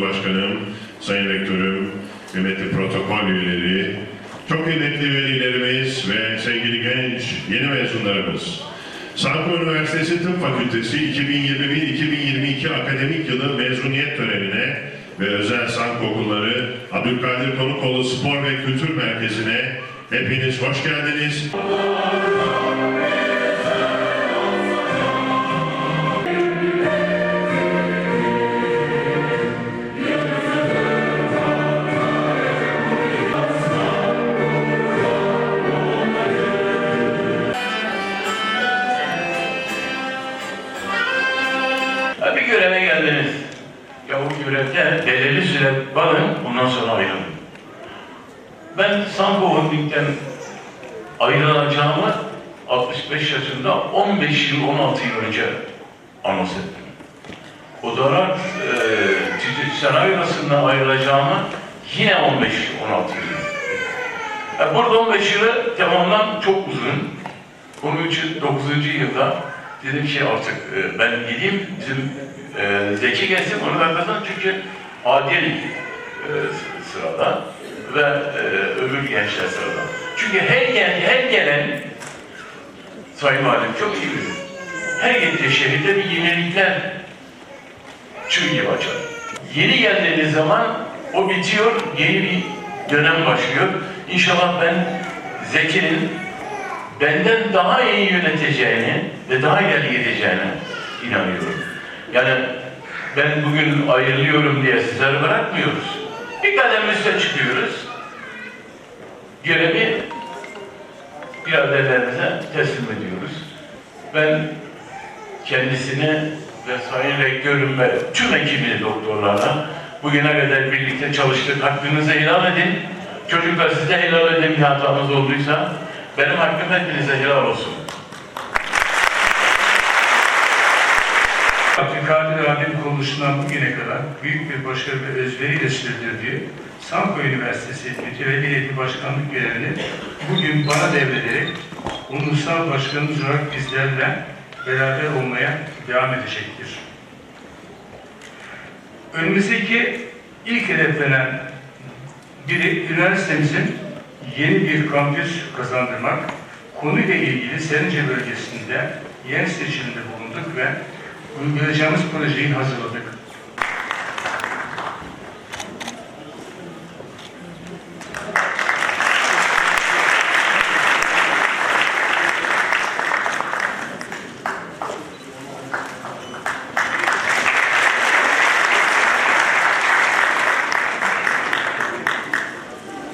Başkanım, Sayın Rektörüm, kıymetli protokol üyeleri, çok kıymetli velilerimiz ve sevgili genç yeni mezunlarımız. Sanko Üniversitesi Tıp Fakültesi 2021-2022 akademik yılı mezuniyet törenine ve özel Sanko okulları Abdülkadir Konukoğlu Spor ve Kültür Merkezi'ne hepiniz hoş geldiniz. Ha, bir göreve geldiniz. Ya bu görevde belirli süre bakın, ondan sonra ayrılın. Ben Sanko Holding'den ayrılacağımı 65 yaşında 15 yıl 16 yıl önce anons ettim. O zaman e, Tütü Sanayi Odası'ndan ayrılacağımı yine 15 yıl 16 yıl. Ya burada 15 yılı tamamlan çok uzun. Onun için 9. yılda dedim ki artık e, ben gideyim bizim e, Zeki gelsin onun arkasından çünkü Adil e, sırada ve e, öbür gençler sırada. Çünkü her gelen, her gelen Sayın Valim çok iyi bilir. Her gittiği şehirde bir yenilikler çığ gibi açar. Yeni geldiğiniz zaman o bitiyor, yeni bir dönem başlıyor. İnşallah ben Zeki'nin benden daha iyi yöneteceğini ve daha ileri gideceğine inanıyorum. Yani ben bugün ayrılıyorum diye sizleri bırakmıyoruz. Bir kadem üste çıkıyoruz. Görevi iradelerimize teslim ediyoruz. Ben kendisine ve Sayın Rektörüm ve tüm ekibini doktorlarına bugüne kadar birlikte çalıştık. Hakkınızı helal edin. Çocuklar size helal edin bir hatamız olduysa. Benim hakkım hepinize helal olsun. Abdülkadir abim kuruluşundan bugüne kadar büyük bir başarı ve özveriyle sürdürdüğü Sanko Üniversitesi Mütevelli Heyeti Başkanlık görevini bugün bana devrederek ulusal başkanımız olarak bizlerle beraber olmaya devam edecektir. Önümüzdeki ilk hedeflenen biri üniversitemizin yeni bir kampüs kazandırmak, konuyla ilgili Serince bölgesinde yer seçiminde bulunduk ve uygulayacağımız projeyi hazırladık.